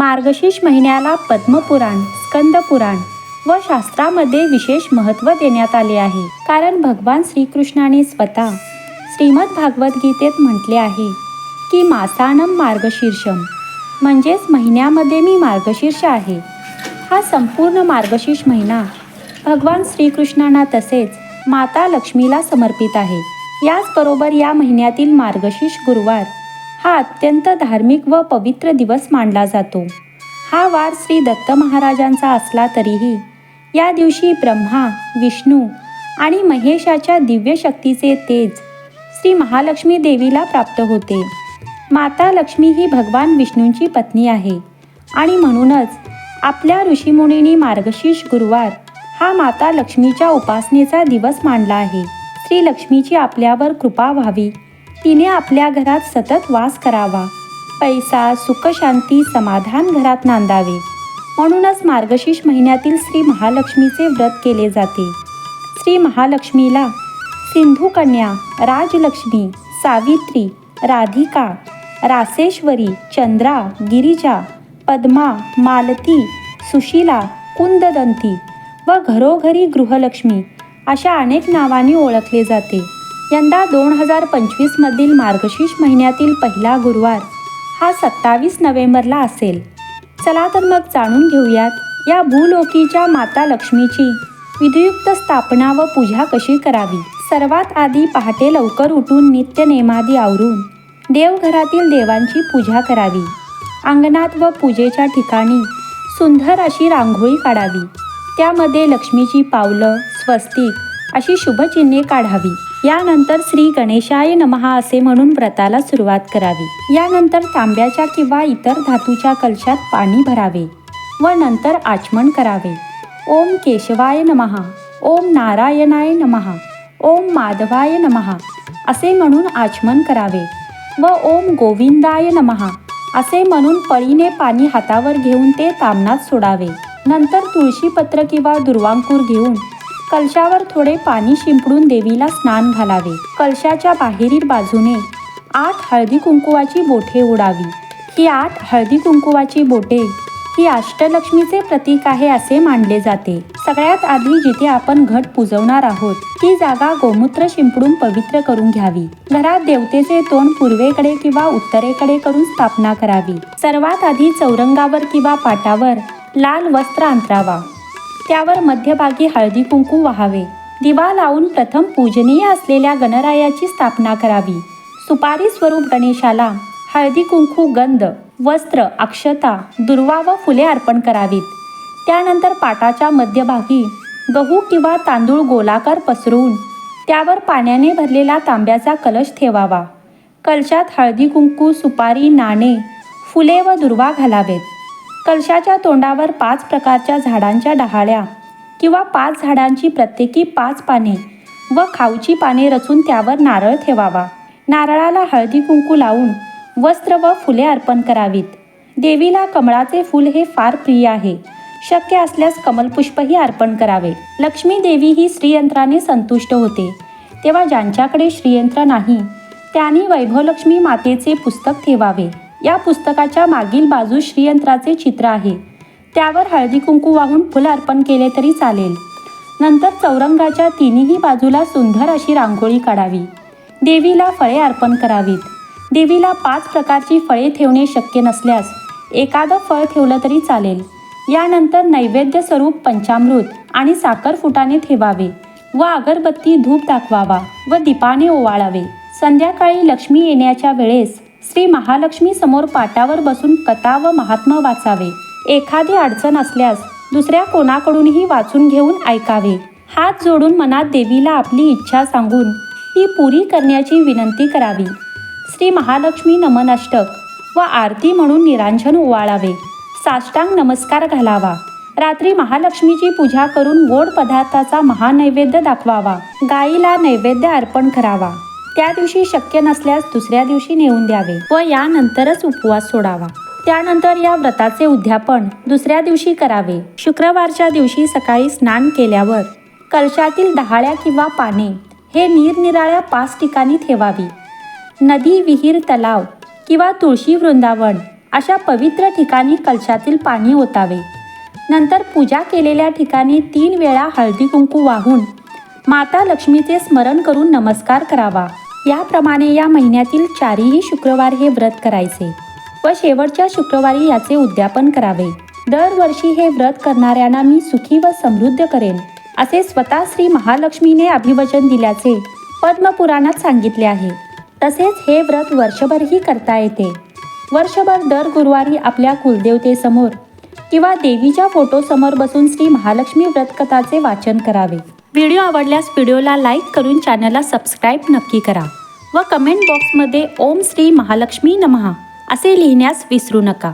मार्गशीर्ष महिन्याला पद्मपुराण स्कंदपुराण व शास्त्रामध्ये विशेष महत्त्व देण्यात आले आहे. कारण भगवान श्रीकृष्णाने स्वतः श्रीमद भागवद्गीतेत म्हटले आहे की मासानम मार्गशीर्षम म्हणजेच महिन्यामध्ये मी मार्गशीर्ष आहे. हा संपूर्ण मार्गशीर्ष महिना भगवान श्रीकृष्णांना तसेच माता लक्ष्मीला समर्पित आहे. याचबरोबर या महिन्यातील मार्गशीर्ष गुरुवार हा अत्यंत धार्मिक व पवित्र दिवस मानला जातो. हा वार श्री दत्त महाराजांचा असला तरीही या दिवशी ब्रह्मा विष्णू आणि महेशाच्या दिव्य शक्तीचे तेज श्री महालक्ष्मी देवीला प्राप्त होते. माता लक्ष्मी ही भगवान विष्णूंची पत्नी आहे आणि म्हणूनच आपल्या ऋषीमुनींनी मार्गशीर्ष गुरुवार हा माता लक्ष्मीच्या उपासनेचा दिवस मानला आहे. श्री लक्ष्मीची आपल्यावर कृपा व्हावी तिने आपल्या घरात सतत वास करावा. पैसा सुखशांती समाधान घरात नांदावे. म्हणूनच मार्गशीर्ष महिन्यातील श्री महालक्ष्मीचे व्रत केले जाते. श्री महालक्ष्मीला सिंधू कन्या राजलक्ष्मी सावित्री राधिका रासेश्वरी चंद्रा गिरिजा पद्मा मालती सुशीला कुंददंती व घरोघरी गृहलक्ष्मी अशा अनेक नावांनी ओळखले जाते. यंदा दोन हजार पंचवीसमधील मार्गशीर्ष महिन्यातील पहिला गुरुवार हा सत्तावीस नोव्हेंबरला असेल. चला तर मग जाणून घेऊयात या भूलोकीच्या माता लक्ष्मीची विधियुक्त स्थापना व पूजा कशी करावी? सर्वात आधी पहाटे लवकर उठून नित्यनेमादी आवरून देवघरातील देवांची पूजा करावी. अंगणात व पूजेच्या ठिकाणी सुंदर अशी रांगोळी काढावी. त्यामध्ये लक्ष्मीची पावलं स्वस्तिक अशी शुभचिन्हे काढावी. यानंतर श्री गणेशाय नमहा असे म्हणून व्रताला सुरुवात करावी. यानंतर तांब्याच्या किंवा इतर धातूच्या कलशात पाणी भरावे व नंतर आचमन करावे. ओम केशवाय नमहा ओम नारायणाय नमहा ओम माधवाय नमहा असे म्हणून आचमन करावे व ओम गोविंदाय नमहा असे म्हणून पळीने पाणी हातावर घेऊन ते तामनात सोडावे. नंतर तुळशीपत्र किंवा दुर्वांकूर घेऊन कलशावर थोडे पाणी शिंपडून देवीला स्नान घालावे. कलशाच्या बाहेरील बाजूने आठ हळदी कुंकुवाची बोटे उडावी. ही आठ हळदी कुंकुवाची बोटे ही अष्टलक्ष्मीचे प्रतीक आहे असे मानले जाते. सगळ्यात आधी जिथे आपण घट पुजवणार आहोत ती जागा गोमूत्र शिंपडून पवित्र करून घ्यावी. घरात देवतेचे तोंड पूर्वेकडे किंवा उत्तरेकडे करून स्थापना करावी. सर्वात आधी चौरंगावर किंवा पाटावर लाल वस्त्र अंतरावा. त्यावर मध्यभागी हळदी कुंकू वाहावे. दिवा लावून प्रथम पूजनीय असलेल्या गणरायाची स्थापना करावी. सुपारी स्वरूप गणेशाला हळदी कुंकू गंध वस्त्र अक्षता दुर्वा व फुले अर्पण करावीत. त्यानंतर पाटाच्या मध्यभागी गहू किंवा तांदूळ गोलाकार पसरवून त्यावर पाण्याने भरलेला तांब्याचा कलश ठेवावा. कलशात हळदी कुंकू सुपारी नाणे फुले व दुर्वा घालावेत. कलशाच्या तोंडावर पाच प्रकारच्या झाडांच्या डहाळ्या किंवा पाच झाडांची प्रत्येकी पाच पाने व खाऊची पाने रचून त्यावर नारळ ठेवावा. नारळाला हळदी कुंकू लावून वस्त्र व फुले अर्पण करावीत. देवीला कमळाचे फूल हे फार प्रिय आहे. शक्य असल्यास कमलपुष्पही अर्पण करावे. लक्ष्मी देवी ही श्रीयंत्राने संतुष्ट होते. तेव्हा ज्यांच्याकडे श्रीयंत्र नाही त्यांनी वैभवलक्ष्मी मातेचे पुस्तक ठेवावे. या पुस्तकाच्या मागील बाजू श्रीयंत्राचे चित्र आहे. त्यावर हळदी कुंकू वाहून फुलं अर्पण केले तरी चालेल. नंतर चौरंगाच्या तिन्ही बाजूला सुंदर अशी रांगोळी काढावी. देवीला फळे अर्पण करावीत. देवीला पाच प्रकारची फळे ठेवणे शक्य नसल्यास एखादं फळ ठेवलं तरी चालेल. यानंतर नैवेद्य स्वरूप पंचामृत आणि साखर फुटाने ठेवावे व अगरबत्ती धूप दाखवावा व दीपाने ओवाळावे. संध्याकाळी लक्ष्मी येण्याच्या वेळेस श्री महालक्ष्मी समोर पाटावर बसून कथा व महात्मा वाचावे. एखादी अडचण असल्यास दुसऱ्या कोणाकडूनही वाचून घेऊन ऐकावे. हात जोडून मनात देवीला आपली इच्छा सांगून ती पुरी करण्याची विनंती करावी. श्री महालक्ष्मी नमनाष्टक व आरती म्हणून निरांजन ओवाळावे साष्टांग नमस्कार घालावा. रात्री महालक्ष्मीची पूजा करून गोड पदार्थाचा महानैवेद्य दाखवावा. गाईला नैवेद्य अर्पण करावा. त्या दिवशी शक्य नसल्यास दुसऱ्या दिवशी नेऊन द्यावे व यानंतरच उपवास सोडावा. त्यानंतर या व्रताचे उद्यापन दुसऱ्या दिवशी करावे. शुक्रवारच्या दिवशी सकाळी स्नान केल्यावर कलशातील डहाळ्या किंवा पाने हे निरनिराळ्या पाच ठिकाणी ठेवावी. नदी विहीर तलाव किंवा तुळशी वृंदावन अशा पवित्र ठिकाणी कलशातील पाणी ओतावे. नंतर पूजा केलेल्या ठिकाणी तीन वेळा हळदी कुंकू वाहून माता लक्ष्मीचे स्मरण करून नमस्कार करावा. याप्रमाणे या महिन्यातील चारही शुक्रवार हे व्रत करायचे व शेवटच्या शुक्रवारी याचे उद्यापन करावे. दरवर्षी हे व्रत करणाऱ्यांना मी सुखी व समृद्ध करेन असे स्वतः श्री महालक्ष्मीने अभिवचन दिल्याचे पद्मपुराणात सांगितले आहे. तसेच हे व्रत वर्षभरही करता येते. वर्षभर दर गुरुवारी आपल्या कुलदेवतेसमोर किंवा देवीच्या फोटोसमोर बसून श्री महालक्ष्मी व्रतकथाचे वाचन करावे. व्हिडिओ आवडल्यास व्हिडिओला लाईक करून चॅनलला सबस्क्राईब नक्की करा व कमेंट बॉक्समध्ये ओम श्री महालक्ष्मी नमहा असे लिहिण्यास विसरू नका.